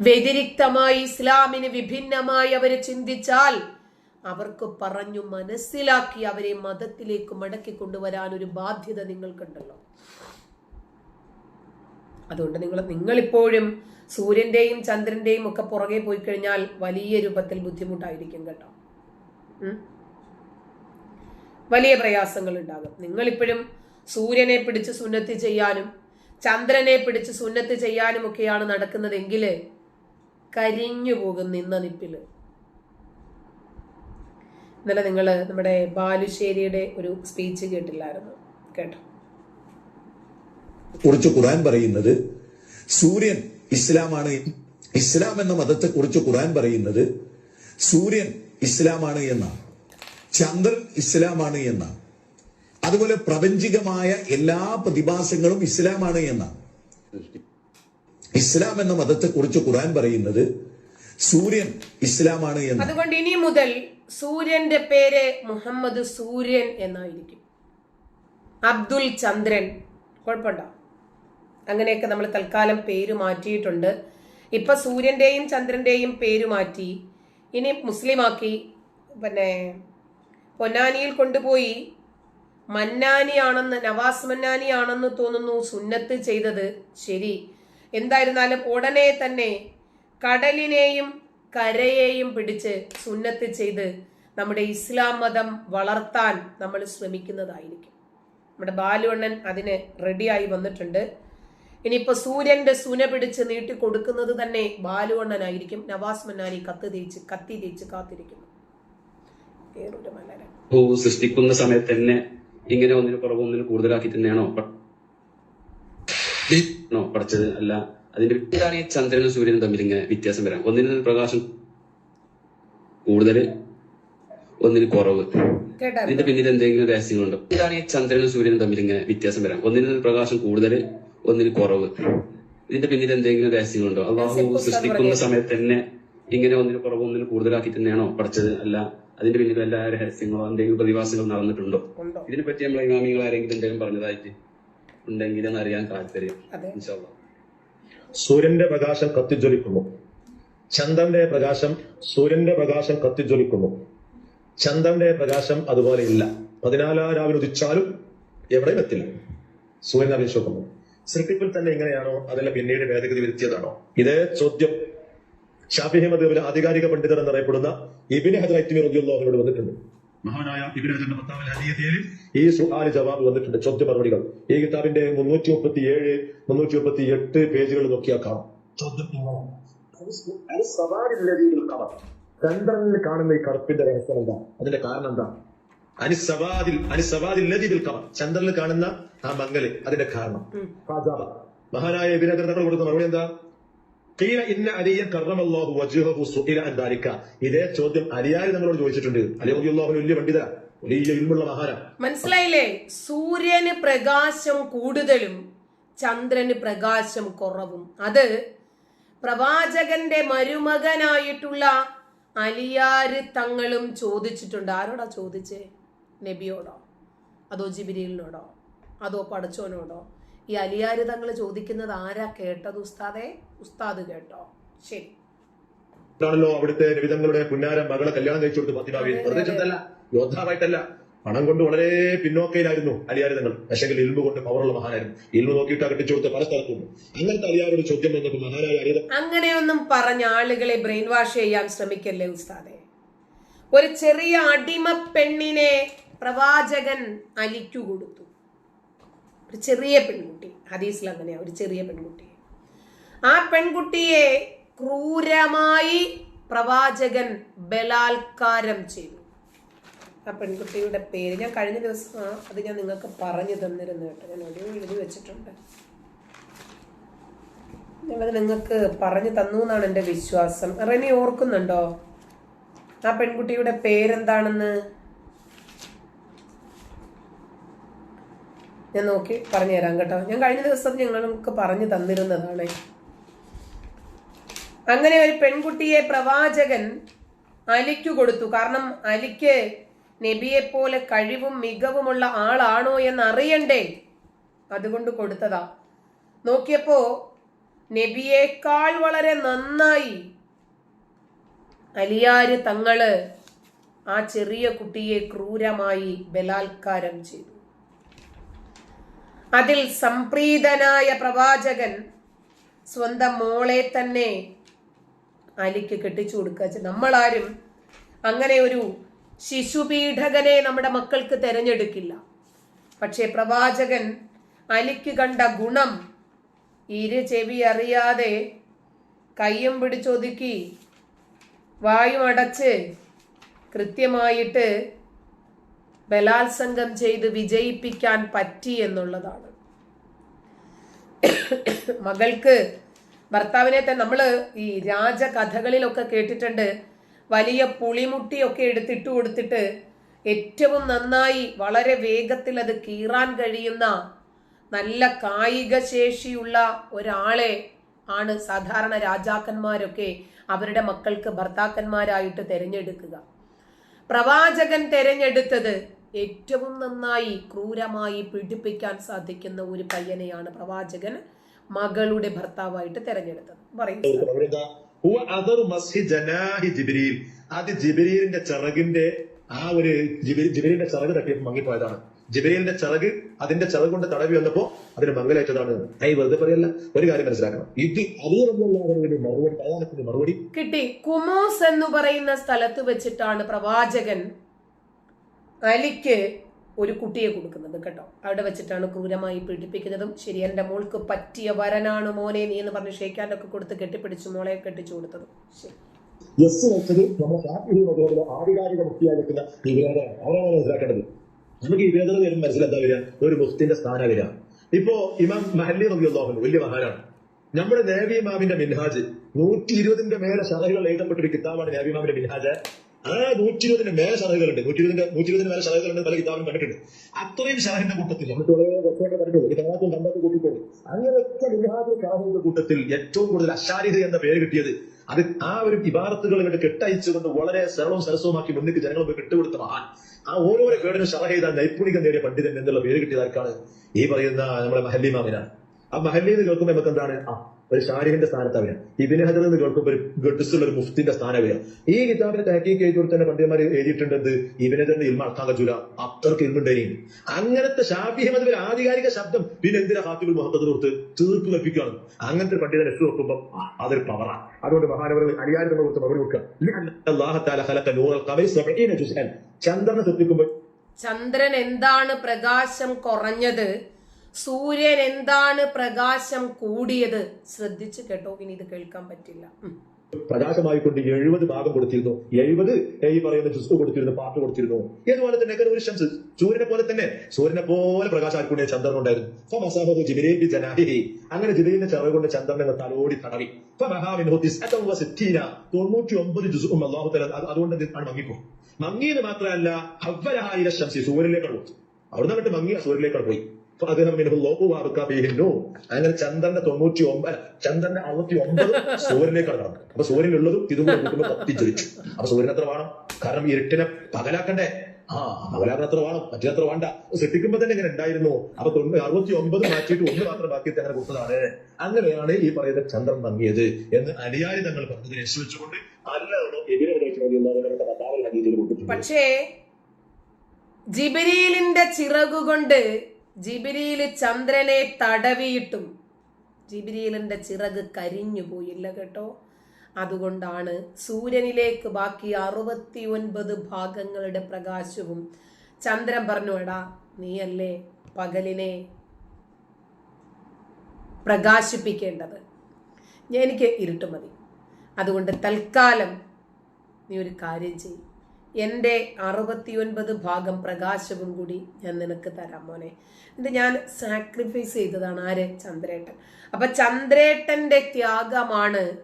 വ്യതിരിക്തമായി ഇസ്ലാമിന് വിഭിന്നമായി അവർ ചിന്തിച്ചാൽ അവർക്ക് പറഞ്ഞു മനസ്സിലാക്കി അവരെ മതത്തിലേക്ക് മടക്കി കൊണ്ടുവരാൻ ഒരു ബാധ്യത നിങ്ങൾക്കുണ്ടല്ലോ. അതുകൊണ്ട് നിങ്ങൾ നിങ്ങളിപ്പോഴും സൂര്യന്റെയും ചന്ദ്രന്റെയും ഒക്കെ പുറകെ പോയി കഴിഞ്ഞാൽ വലിയ രൂപത്തിൽ ബുദ്ധിമുട്ടായിരിക്കും കേട്ടോ. വലിയ പ്രയാസങ്ങൾ ഉണ്ടാകും. നിങ്ങളിപ്പോഴും സൂര്യനെ പിടിച്ച് സുന്നത്ത് ചെയ്യാനും ചന്ദ്രനെ പിടിച്ച് സുന്നത്ത് ചെയ്യാനും ഒക്കെയാണ് നടക്കുന്നതെങ്കിൽ കരിഞ്ഞു പോകും നിന്ന നിപ്പിൽ. ഇന്നലെ നിങ്ങൾ നമ്മുടെ ബാലുശ്ശേരിയുടെ ഒരു സ്പീച്ച് കേട്ടില്ലായിരുന്നു. കേട്ടോ? കുറിച്ച് ഖുർആൻ പറയുന്നത് സൂര്യൻ ഇസ്ലാമാണ്. ഇസ്ലാം എന്ന മതത്തെ കുറിച്ച് ഖുർആൻ പറയുന്നത് സൂര്യൻ ഇസ്ലാമാണ് എന്നാണ് ചന്ദ്രൻ ഇസ്ലാമാണ് എന്നാണ് അതുപോലെ പ്രപഞ്ചികമായ എല്ലാ പ്രതിഭാസങ്ങളും ഇസ്ലാമാണ് എന്നാണ് ഇസ്ലാം എന്ന മതത്തെ കുറിച്ച് ഖുർആൻ പറയുന്നത് സൂര്യൻ ഇസ്ലാമാണ് എന്ന്. അതുകൊണ്ട് ഇനി മുതൽ സൂര്യന്റെ പേര് മുഹമ്മദ് സൂര്യൻ എന്നായിരിക്കും. അബ്ദുൽ ചന്ദ്രൻ. കുഴപ്പമുണ്ടോ? അങ്ങനെയൊക്കെ നമ്മൾ തൽക്കാലം പേര് മാറ്റിയിട്ടുണ്ട്. ഇപ്പൊ സൂര്യന്റെയും ചന്ദ്രന്റെയും പേര് മാറ്റി ഇനി മുസ്ലിമാക്കി പിന്നെ പൊന്നാനിയിൽ കൊണ്ടുപോയി മന്നാനിയാണെന്ന് നവാസ് മന്നാനിയാണെന്ന് തോന്നുന്നു സുന്നത്ത് ചെയ്തത്. ശരി. എന്തായിരുന്നാലും ഉടനെ തന്നെ കടലിനെയും കരയെയും പിടിച്ച് സുന്നത്ത് ചെയ്ത് നമ്മുടെ ഇസ്ലാം മതം വളർത്താൻ നമ്മൾ ശ്രമിക്കുന്നതായിരിക്കും. നമ്മുടെ ബാലുവണ്ണൻ അതിന് റെഡിയായി വന്നിട്ടുണ്ട്. ഇനിയിപ്പോൾ സൂര്യന്റെ സുന പിടിച്ച് നീട്ടി കൊടുക്കുന്നത് തന്നെ ബാലുവണ്ണനായിരിക്കും. നവാസ് മന്നാനി കത്ത് തേച്ച് കത്തി തേച്ച് കാത്തിരിക്കുന്നു. സൃഷ്ടിക്കുന്ന സമയത്ത് തന്നെ ഇങ്ങനെ ഒന്നിന് കുറവ് ഒന്നിന് കൂടുതലാക്കി തന്നെയാണോ? ആണോ പഠിച്ചത് അല്ല അതിന്റെ എന്താണ് ഈ ചന്ദ്രനും സൂര്യനും തമ്മിൽ ഇങ്ങനെ വ്യത്യാസം വരാം. ഒന്നിന് പ്രകാശം കൂടുതൽ ഒന്നിന് കുറവ്. ഇതിന്റെ പിന്നിൽ എന്തെങ്കിലും രഹസ്യങ്ങളുണ്ടോ? എന്താണ് ഈ ചന്ദ്രനും സൂര്യനും തമ്മിൽ ഇങ്ങനെ വ്യത്യാസം വരാം. ഒന്നിന് പ്രകാശം കൂടുതൽ ഒന്നിന് കുറവ്. ഇതിന്റെ പിന്നിൽ എന്തെങ്കിലും രഹസ്യങ്ങളുണ്ടോ? അള്ളാഹു സൃഷ്ടിക്കുന്ന സമയത്ത് തന്നെ ഇങ്ങനെ ഒന്നിന് കുറവ് ഒന്നിന് കൂടുതലാക്കി തന്നെയാണോ പഠിച്ചത്? അല്ല അതിന്റെ പിന്നിൽ എല്ലാ രഹസ്യങ്ങളോ എന്തെങ്കിലും പ്രതിഭാസങ്ങൾ നടന്നിട്ടുണ്ടോ? ഇതിനെപ്പറ്റി നമ്മൾ ഇമാമികൾ ആരെങ്കിലും എന്തെങ്കിലും പറഞ്ഞതായിട്ട് ഉണ്ടെങ്കിൽ എന്ന് അറിയാൻ താല്പര്യം. സൂര്യന്റെ പ്രകാശം കത്തിജ്വലിക്കുന്നു. ചന്ദ്രന്റെ പ്രകാശം സൂര്യന്റെ പ്രകാശം കത്തിജ്വലിക്കുന്നു. ചന്ദ്രന്റെ പ്രകാശം അതുപോലെ ഇല്ല. പതിനാലാം രാവിലെ ഉദിച്ചാലും എവിടെയും എത്തില്ല. സൂര്യൻ അപേക്ഷിക്കുന്നു സൃഷ്ടിപ്പിൽ തന്നെ ഇങ്ങനെയാണോ? അതല്ല പിന്നീട് ഭേദഗതി വരുത്തിയതാണോ? ഇതേ ചോദ്യം ഷാഫി മദ്ഹബിലെ ആധികാരിക പണ്ഡിതർ എന്നറിയപ്പെടുന്ന ഇബിന് ഹദ്റൈറ്റിമി റബിയുള്ളവരോട് വന്നിട്ടുണ്ട്. മഹാനായ ഇബിന് ഭർത്താവ് ഹദീയയിൽ ഈ സുആൽ ജവാബ് വന്നിട്ടുണ്ട്. ചോദ്യ മറുപടികൾ ഈ കിതാബിന്റെ മുന്നൂറ്റി മുപ്പത്തി ഏഴ് മുന്നൂറ്റി മുപ്പത്തി എട്ട് പേജുകൾ നോക്കിയാൽ കാണാം. ചന്ദ്രനിൽ കാണുന്ന ഈ കറുപ്പിന്റെ രഹസ്യം എന്താ? അതിന്റെ കാരണം എന്താ? അനിസവാദിൽ അനിസവാദിൽ ലദീബിൽ ഖമർ. ചന്ദ്രനിൽ കാണുന്ന ആ മങ്ങൽ അതിന്റെ കാരണം. മഹാനായ ഇബിന് കൊടുക്കുന്ന തങ്ങൾ മറുപടി എന്താ? ഖീല ഇന്ന അലിയൻ കറമല്ലാഹു വജ്ഹഹു സുഇല അൻ ദാലിക ഇതേ ചോദ്യം അലിയാരി നമ്മളോട് ചോദിച്ചിട്ടുണ്ട്. അലി റളിയല്ലാഹു അൻഹു വലിയ പണ്ഡിത വലിയ ഇൽമുള്ള മഹാന മനസ്സിലായില്ലേ? സൂര്യന് പ്രകാശം കൂടുതലും ചന്ദ്രന് പ്രകാശം കുറവും. അത് പ്രവാചകന്റെ മരുമകനായിട്ടുള്ള അലിയാര് തങ്ങളും ചോദിച്ചിട്ടുണ്ട്. ആരോടാ ചോദിച്ചേ? നബിയോടോ? അതോ ജിബിരിലിനോടോ? അതോ പടച്ചോനോടോ? ഈ അലിയാര് തങ്ങൾ ചോദിക്കുന്നത് ആരാ കേട്ടത്? ഉസ്താദേ ഉസ്താദ് കേട്ടോ. ശരി. ാണല്ലോ അവിടുത്തെ രവിതങ്ങളുടെ പുന്നാര മകളെ കല്യാണം കഴിച്ചു കൊടുത്ത് വെറുതെ ചെന്നല്ല യോദ്ധാവായിട്ടല്ല. പണം കൊണ്ട് വളരെ പിന്നോക്കയിലായിരുന്നു അലിയാരിതങ്ങൾ പക്ഷെങ്കിൽ ഇൽമു കൊണ്ട് പവറുള്ള മഹാനായിരുന്നു. ഇൽമു നോക്കിയിട്ട് കെട്ടിച്ചു കൊടുത്ത പല സ്ഥലത്തും. അങ്ങനത്തെ അലിയാരുടെ ചോദ്യം എന്നൊക്കെ മഹാനായ അലിയത അങ്ങനെയൊന്നും പറഞ്ഞ ആളുകളെ ബ്രെയിൻ വാഷ് ചെയ്യാൻ ശ്രമിക്കല്ലേ ഉസ്താദെ? ഒരു ചെറിയ അടിമ പെണ്ണിനെ പ്രവാചകൻ അലിക്കു കൊടുത്തു. ഒരു ചെറിയ പെൺകുട്ടി ഹദീസിൽ അങ്ങനെയാ ഒരു ചെറിയ പെൺകുട്ടി ആ പെൺകുട്ടിയെ ക്രൂരമായി പ്രവാചകൻ ബലാത്കാരം ചെയ്തു. ആ പെൺകുട്ടിയുടെ പേര് ഞാൻ കഴിഞ്ഞ ദിവസം അത് ഞാൻ നിങ്ങൾക്ക് പറഞ്ഞു തന്നിരുന്നു കേട്ടോ. ഞാൻ ഒരു എഴുതി വെച്ചിട്ടുണ്ട്. ഞാനത് നിങ്ങൾക്ക് പറഞ്ഞു തന്നു എന്നാണ് എന്റെ വിശ്വാസം. റെനി ഓർക്കുന്നുണ്ടോ? ആ പെൺകുട്ടിയുടെ പേരെന്താണെന്ന്? ഞാൻ നോക്കി പറഞ്ഞു തരാം കേട്ടോ. ഞാൻ കഴിഞ്ഞ ദിവസം ഞങ്ങൾക്ക് പറഞ്ഞു തന്നിരുന്നതാണ്. അങ്ങനെ ഒരു പെൺകുട്ടിയെ പ്രവാചകൻ അലിക്കു കൊടുത്തു. കാരണം അലിക്ക് പോലെ കഴിവും മികവുമുള്ള ആളാണോ എന്ന് അറിയണ്ടേ അതുകൊണ്ട് കൊടുത്തതാ. നോക്കിയപ്പോ നബിയേക്കാൾ വളരെ നന്നായി അലിയാര് തങ്ങൾ ആ ചെറിയ കുട്ടിയെ ക്രൂരമായി ബലാത്കാരം ചെയ്തു. അതിൽ സംപ്രീതനായ പ്രവാചകൻ സ്വന്തം മോളെ തന്നെ അലിക്ക് കെട്ടിച്ചു കൊടുക്കുക നമ്മളാരും അങ്ങനെ ഒരു ശിശുപീഠകനെ നമ്മുടെ മക്കൾക്ക് തെരഞ്ഞെടുക്കില്ല. പക്ഷേ പ്രവാചകൻ അലിക്ക് കണ്ട ഗുണം ഇരു ചെവി അറിയാതെ കയ്യും പിടിച്ചൊതുക്കി വായും അടച്ച് കൃത്യമായിട്ട് ബലാത്സംഗം ചെയ്ത് വിജയിപ്പിക്കാൻ പറ്റി എന്നുള്ളതാണ്. മകൾക്ക് ഭർത്താവിനെ തന്നെ നമ്മൾ ഈ രാജകഥകളിലൊക്കെ കേട്ടിട്ടുണ്ട്. വലിയ പുളിമുട്ടിയൊക്കെ എടുത്തിട്ട് കൊടുത്തിട്ട് ഏറ്റവും നന്നായി വളരെ വേഗത്തിൽ അത് കീറാൻ കഴിയുന്ന നല്ല കായിക ശേഷിയുള്ള ഒരാളെ ആണ് സാധാരണ രാജാക്കന്മാരൊക്കെ അവരുടെ മക്കൾക്ക് ഭർത്താക്കന്മാരായിട്ട് തിരഞ്ഞെടുക്കുക. പ്രവാചകൻ തിരഞ്ഞെടുത്തത് ഏറ്റവും നന്നായി ക്രൂരമായി പീഡിപ്പിക്കാൻ സാധിക്കുന്ന ഒരു പയ്യനെയാണ് പ്രവാചകൻ മകളുടെ ഭർത്താവായിട്ട് തെരഞ്ഞെടുത്തത്. പറയുന്നത് അത് ജിബ്രീലിന്റെ ചിറകിന്റെ ആ ഒരു ജിബി- ജിബ്രീലിന്റെ ചിറക് തട്ടിയപ്പോൾ മങ്ങിപ്പോയതാണ് ജിബ്രീലിന്റെ ചിറക് അതിന്റെ ചിറക് കൊണ്ട് തടവി വന്നപ്പോ അതിന് മംഗലേറ്റതാണ്. ഐ വെറുതെ പറയല്ല ഒരു കാര്യം മനസ്സിലാക്കണം. ഇത് അതുകൊണ്ടുള്ള മറുപടി മറുപടി. കിട്ടി. കുമോസ് എന്ന് പറയുന്ന സ്ഥലത്ത് വെച്ചിട്ടാണ് പ്രവാചകൻ അലിക്ക് ഒരു കുട്ടിയെ കൊടുക്കുന്നത് കേട്ടോ. അവിടെ വെച്ചിട്ടാണ് ക്രൂരമായി പീഡിപ്പിക്കുന്നതും. ശരി എന്റെ മോൾക്ക് പറ്റിയ വരനാണ് മോനെ നീ എന്ന് പറഞ്ഞ് ഷെയ്ക്കാനൊക്കെ കൊടുത്ത് കെട്ടിപ്പിടിച്ച് മോളെ കെട്ടിച്ചു കൊടുത്തതും. ശരി. എസ് വെച്ചത് നമ്മുടെ ഷാഫി മതത്തിലെ ആധികാരിക മുക്തിയായി നിൽക്കുന്ന വിവേകമാണ് അവരാണ് മനസ്സിലാക്കേണ്ടത്. നമുക്ക് ഈ വേദന വരും മനസ്സിലെന്താ വരിക? ഒരു മുഫ്തിന്റെ സ്ഥാനം വരിക. ഇപ്പോ ഇമാം മഹല്ലി റബിയുള്ളാഹു വലിയ മഹാനാണ്. നമ്മുടെ നേവി ഇമാമിന്റെ മിൻഹാജ് നൂറ്റി ഇരുപതിന്റെ മേലെ ശതകൾ എഴുതപ്പെട്ട കിതാബാണ് നേവി ഇമാമിന്റെ മിൻഹാജ്. ആ നൂറ്റി ഇരുപതിന്റെ മേലെ ഷറഹുകളുണ്ട് നൂറ്റി ഇരുപതിന്റെ നൂറ്റി ഇരുപതിന് മേലെ ഷറഹുകളുണ്ട് പല കിതാബിലും കണ്ടിട്ടുണ്ട്. അത്രയും സലഹിന്റെ കൂട്ടത്തിൽ നമ്മൾ കുറച്ചുകൂടെ ഈ തമാക്കും കണ്ടൊക്കെ കൂട്ടിക്കോളൂ. അങ്ങനെയൊക്കെ മിൻഹാജ് ഷറഹുകളുടെ കൂട്ടത്തിൽ ഏറ്റവും കൂടുതൽ അശാരിത എന്ന പേര് കിട്ടിയത് അത് ആ ഒരു ഇബാറത്തുകൾ ഇങ്ങോട്ട് കെട്ടയച്ചുകൊണ്ട് വളരെ സരളവും സരസവുമാക്കി മുന്നിട്ട് ജനങ്ങൾ പോയി കെട്ടുകൊടുത്ത മഹാൻ ആ ഓരോരോ കേടിനും ഷറ ചെയ്ത നൈപുണികം നേടിയ പണ്ഡിതൻ എന്നുള്ള പേര് കിട്ടിയതാർക്കാണ് ഈ പറയുന്ന നമ്മുടെ മഹല്ലി മാമിനാണ്. ആ മഹല്ലി എന്ന് കേൾക്കുമ്പോൾ നമുക്ക് എന്താണ് ആ ഒരു ഷാരിഖിന്റെ സ്ഥാനത്ത് വരിക ഇബിന് ഹജർ എന്ന് കേൾക്കുമ്പോൾ ഒരു ഗഡ്സുള്ള ഒരു മുഫ്തിന്റെ സ്ഥാനം വരിക ഈ കിതാബിനെ തഹക്കീക്ക് എഴുതി കൊടുത്തന്നെ പണ്ഡിതന്മാർ എഴുതിയിട്ടുണ്ട് എന്ത് ഇബിന് ഹജറിന്റെ ഇൽമ അളക്കാൻ ജുല അത്രയ്ക്ക് ഇൽമുണ്ടായി അങ്ങനത്തെ ഷാഫി അഹമ്മദ് ഒരു ആധികാരിക ശബ്ദം പിന്നെ എന്തിനാ ഹാത്തിബുൽ മുഹമ്മദ് കൊടുത്ത് തീർപ്പ് കൽപ്പിക്കുകയാണ് അങ്ങനത്തെ പണ്ഡിതൻ എട്ട് നോക്കുമ്പോൾ അതൊരു പവറാണ് അതുകൊണ്ട് മഹാനവർ അലിയാരിനെ കൊടുത്ത് മറുപടി കൊടുക്കുക. അല്ലാഹു തആല ഖലഖ നൂറൽ ഖമരി 70 ജുസ്അൻ. ചന്ദ്രനെ സൃഷ്ടിക്കുമ്പോൾ ചന്ദ്രൻ എന്താണ് പ്രകാശം കുറഞ്ഞത്? സൂര്യൻ എന്താണ് പ്രകാശം കൂടിയത്? ശ്രദ്ധിച്ചു കേട്ടോ ഇനി ഇത് കേൾക്കാൻ പറ്റില്ല. പ്രകാശമായിക്കൊണ്ട് എഴുപത് ഭാഗം കൊടുത്തിരുന്നു. എഴുപത് ഈ പറയുന്ന ജുസ് കൊടുത്തിരുന്നു പാട്ട് കൊടുത്തിരുന്നു. ഇതുപോലെ തന്നെ സൂര്യനെ പോലെ തന്നെ സൂര്യനെ പോലെ പ്രകാശമായിക്കൊണ്ട് ചന്ദ്രൻ ഉണ്ടായിരുന്നു. ജിബിരേബി ജനാഹി. അങ്ങനെ ജിബിലിന്റെ ചെറവ് കൊണ്ട് ചന്ദ്രനെ തലോടി തടവി. തൊണ്ണൂറ്റി ഒമ്പത് ജുസും അള്ളാഹു അതുകൊണ്ട് എന്ത് ആണ് മങ്ങിപ്പോ മങ്ങിയത് മാത്രമല്ല ഹവ്വലഹായിര ശംസി സൂര്യനിലേക്കാണ് കൊടുത്തു അവിടുന്ന് അങ്ങോട്ട് മങ്ങിയ സൂര്യനിലേക്കാണ് പോയി. അങ്ങനെ ചന്ദ്രന്റെ തൊണ്ണൂറ്റി ഒമ്പത് ചന്ദ്രന്റെ അറുപത്തി ഒമ്പത് സൂര്യനിലേക്കാണ് നടന്നത്. അപ്പൊ സൂര്യനുള്ളതും ഇതും കൂടെ കൂട്ടുമ്പോൾ കത്തിജ്വലിച്ചു അപ്പൊ സൂര്യൻ എത്ര വേണം? കാരണം ഇരുട്ടിനെ പകലാക്കണ്ടേ? ആ പകലാക്കാൻ എത്ര വേണം? മറ്റേ വേണ്ട? സൃഷ്ടിക്കുമ്പോ തന്നെ ഇങ്ങനെ ഉണ്ടായിരുന്നു. അപ്പൊ അറുപത്തി ഒമ്പത് മാറ്റിയിട്ട് ഒന്ന് മാത്രം ബാക്കിയിട്ട് അങ്ങനെ കൊടുത്തതാണ്. അങ്ങനെയാണ് ഈ പറയുന്ന ചന്ദ്രൻ തങ്ങിയത് എന്ന് അനുയായി തങ്ങൾ പറഞ്ഞതിനെ അനുസരിച്ചുകൊണ്ട് പക്ഷേ ജിബിരിയിലിന്റെ ചിറകുകൊണ്ട് ജിബിരിയിൽ ചന്ദ്രനെ തടവിയിട്ടും ജിബിരിയിലിന്റെ ചിറക് കരിഞ്ഞു പോയില്ല കേട്ടോ. അതുകൊണ്ടാണ് സൂര്യനിലേക്ക് ബാക്കി അറുപത്തി ഒൻപത് ഭാഗങ്ങളുടെ പ്രകാശവും ചന്ദ്രൻ പറഞ്ഞു എടാ നീയല്ലേ പകലിനെ പ്രകാശിപ്പിക്കേണ്ടത്? എനിക്ക് ഇരുട്ട് മതി. അതുകൊണ്ട് തൽക്കാലം നീ ഒരു കാര്യം ചെയ്യും. എന്റെ അറുപത്തിയൊൻപത് ഭാഗം പ്രകാശവും കൂടി ഞാൻ നിനക്ക് തരാം മോനെ. ഇത് ഞാൻ സാക്രിഫൈസ് ചെയ്തതാണ്. ആര്? ചന്ദ്രേട്ടൻ. അപ്പൊ ചന്ദ്രേട്ടന്റെ ത്യാഗമാണ്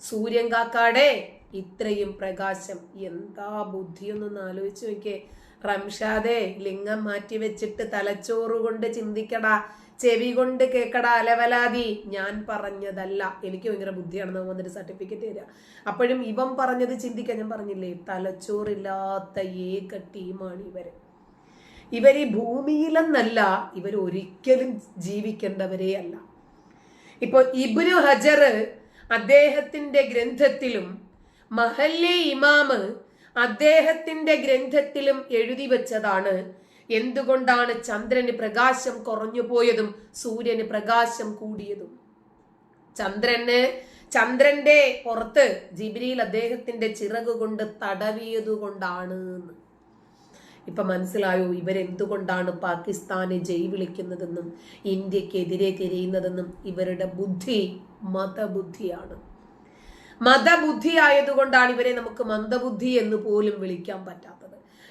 സൂര്യൻ കാക്കാടെ ഇത്രയും പ്രകാശം. എന്താ ബുദ്ധിയൊന്നൊന്ന് ആലോചിച്ച് നോക്കിയേ. റംഷാദെ ലിംഗം മാറ്റി വെച്ചിട്ട് തലച്ചോറ് കൊണ്ട് ചിന്തിക്കടാ. ചെവി കൊണ്ട് കേക്കടാ അലവലാതി. ഞാൻ പറഞ്ഞതല്ല. എനിക്ക് ഭയങ്കര ബുദ്ധിയാണെന്ന് വന്നിട്ട് സർട്ടിഫിക്കറ്റ് തരിക അപ്പോഴും ഇവൻ പറഞ്ഞത് ചിന്തിക്കാൻ ഞാൻ പറഞ്ഞില്ലേ? തലച്ചോറില്ലാത്ത ഏക ടീമാണ് ഇവർ. ഇവർ ഈ ഭൂമിയിലെന്നല്ല ഇവർ ഒരിക്കലും ജീവിക്കേണ്ടവരേ അല്ല. ഇപ്പൊ ഇബ്നു ഹജർ അദ്ദേഹത്തിന്റെ ഗ്രന്ഥത്തിലും മഹല്ലെ ഇമാമ് അദ്ദേഹത്തിന്റെ ഗ്രന്ഥത്തിലും എഴുതി വെച്ചതാണ് എന്തുകൊണ്ടാണ് ചന്ദ്രന് പ്രകാശം കുറഞ്ഞു പോയതും സൂര്യന് പ്രകാശം കൂടിയതും? ചന്ദ്രന് ചന്ദ്രന്റെ പുറത്ത് ജിബ്രീൽ അദ്ദേഹത്തിന്റെ ചിറക് കൊണ്ട് തടവിയതുകൊണ്ടാണ്. ഇപ്പൊ മനസ്സിലായോ? ഇവരെന്തുകൊണ്ടാണ് പാകിസ്ഥാനെ ജയ് വിളിക്കുന്നതെന്നും ഇന്ത്യക്കെതിരെ തിരിയുന്നതെന്നും ഇവരുടെ ബുദ്ധി മതബുദ്ധിയാണ്. മതബുദ്ധി ആയതുകൊണ്ടാണ് ഇവരെ നമുക്ക് മന്ദബുദ്ധി എന്ന് പോലും വിളിക്കാൻ പറ്റാത്തത്.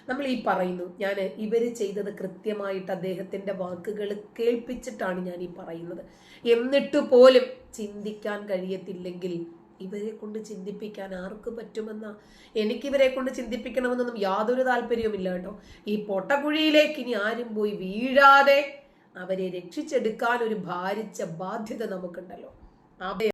നമ്മൾ ഈ പറയുന്നു ഞാൻ ഇവർ ചെയ്തത് കൃത്യമായിട്ട് അദ്ദേഹത്തിന്റെ വാക്കുകൾ കേൾപ്പിച്ചിട്ടാണ് ഞാൻ ഈ പറയുന്നത്. എന്നിട്ട് പോലും ചിന്തിക്കാൻ കഴിയത്തില്ലെങ്കിൽ ഇവരെ കൊണ്ട് ചിന്തിപ്പിക്കാൻ ആർക്ക് പറ്റുമെന്ന? എനിക്കിവരെ കൊണ്ട് ചിന്തിപ്പിക്കണമെന്നൊന്നും യാതൊരു താല്പര്യവുമില്ല കേട്ടോ. ഈ പൊട്ടക്കുഴിയിലേക്ക് ഇനി ആരും പോയി വീഴാതെ അവരെ രക്ഷിച്ചെടുക്കാൻ ഒരു ഭാരിച്ച ബാധ്യത നമുക്കുണ്ടല്ലോ.